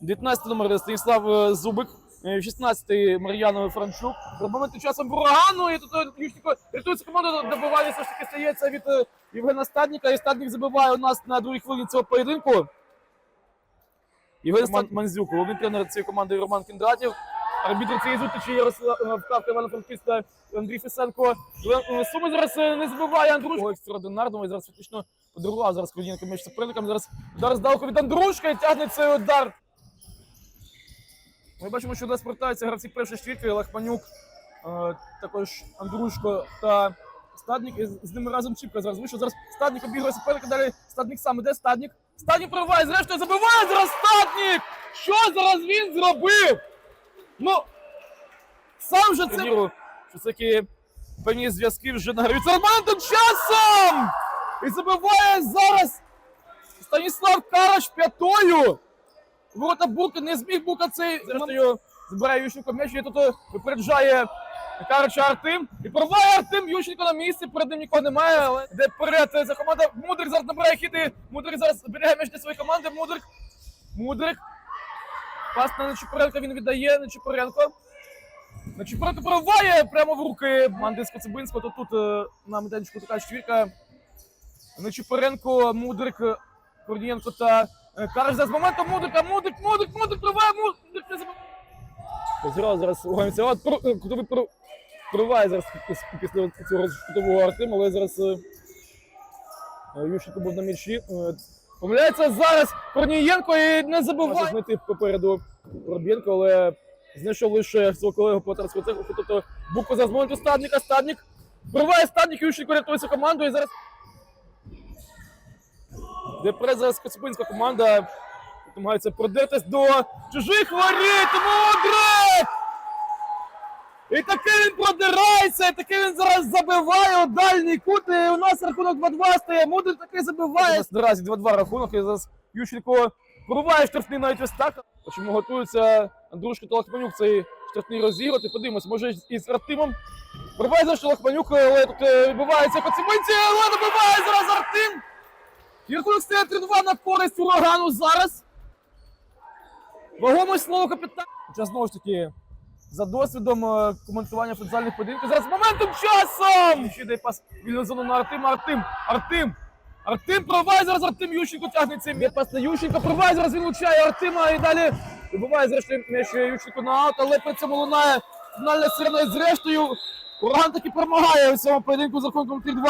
19 номер Станіслав е, Зубик, 16-й Мар'яна Франчук. Робимо часом урагану, і тут е, Ющенко рятується команда, добивання все ж таки стається від е, Євгена Стадніка, і Стаднік забиває у нас на другій хвилині цього поєдинку. Євген Стад... Манзюк, головний тренер цієї команди Роман Кіндратів. Арбітр цієї зустрічі Ярослав е, Вкавка Івана Франківська Андрій Фесенко. Е, Суми зараз е, не забиває Андрушко. Екстраординарного зараз фактично подарував зараз Корнієнко між суперникам. Зараз удар здалеку від Андрушка і тягне цей удар. Ми бачимо, що нас повертаються гравці першої четвірки, Лахманюк, е, також Андрушко та Стадник. І з- ними разом Чіпка зараз вийшов. Зараз Стадник обігрує суперника, далі Стадник сам іде, Стадник. Стадник прориває, зрештою забиває зараз Стадник! Що зараз він зробив? Ну, сам же це... Що такі певні зв'язки вже награються моментом часом! І забиває зараз Станіслав Караш п'ятою! Ворота Бука не зміг Бука цей. Зрештою, збирає Ющенко м'яч, і тут е, випереджає Карача Артем. І порває Артем Ющенко на місці, перед ним нікого немає, але де вперед е, за команда. Мудрик зараз набирає хіти. Мудрик зараз зберігає м'яч для своєї команди. Мудрик. Мудрик. Пас на Нечипоренко він віддає Нечипоренко. Нечипоренко прориває прямо в руки команди з То тут е, на майданчику така четвірка. Нечипоренко, Мудрик, Корнієнко та е, Караш зараз моментом Мудрика, Мудрик, Мудрик, Мудрик, проває, Мудрик не зараз угається. От е, кутовий про- прориває зараз піс- після цього кутового Артема, але зараз Ющенко був на м'ячі. Помиляється зараз Корнієнко і не забуває. Може знайти попереду Пробєнко, але знайшов лише свого колегу по цеху. Тобто буква зараз моменту Стадника, Стадник. Прориває Стадник, Ющенко рятується команду і зараз де зараз Коцюбинська команда намагається продертись до чужих воріт. Мудрик! І таки він продирається, і таки він зараз забиває у дальній кут. І у нас рахунок 2-2 стає. Мудрик таки забиває. Наразі 2-2 рахунок. І зараз Ющенко прориває штрафний навіть ось так. Чому готується Андрушко та Лахманюк цей штрафний розіграти. Подивимось, може із Артемом. Прориває зараз Лахманюк, але тут е, відбувається Коцюбинці, але добиває зараз Артем. І рахунок стає 3-2 на користь урагану зараз. Вагоме слово капітана. Хоча знову ж таки, за досвідом е, коментування футзальних поєдинків. Зараз моментом часом! Ще йде пас вільну зону на Артема. Артем! Артем! Артем провай зараз Артем Ющенко тягне цей м'яч. Пас на Ющенко, провай зараз він влучає Артема і далі вибиває зрештою м'яч Ющенко на аут, але при цьому лунає фінальна сирена і зрештою ураган таки перемагає у цьому поєдинку з рахунком 3-2.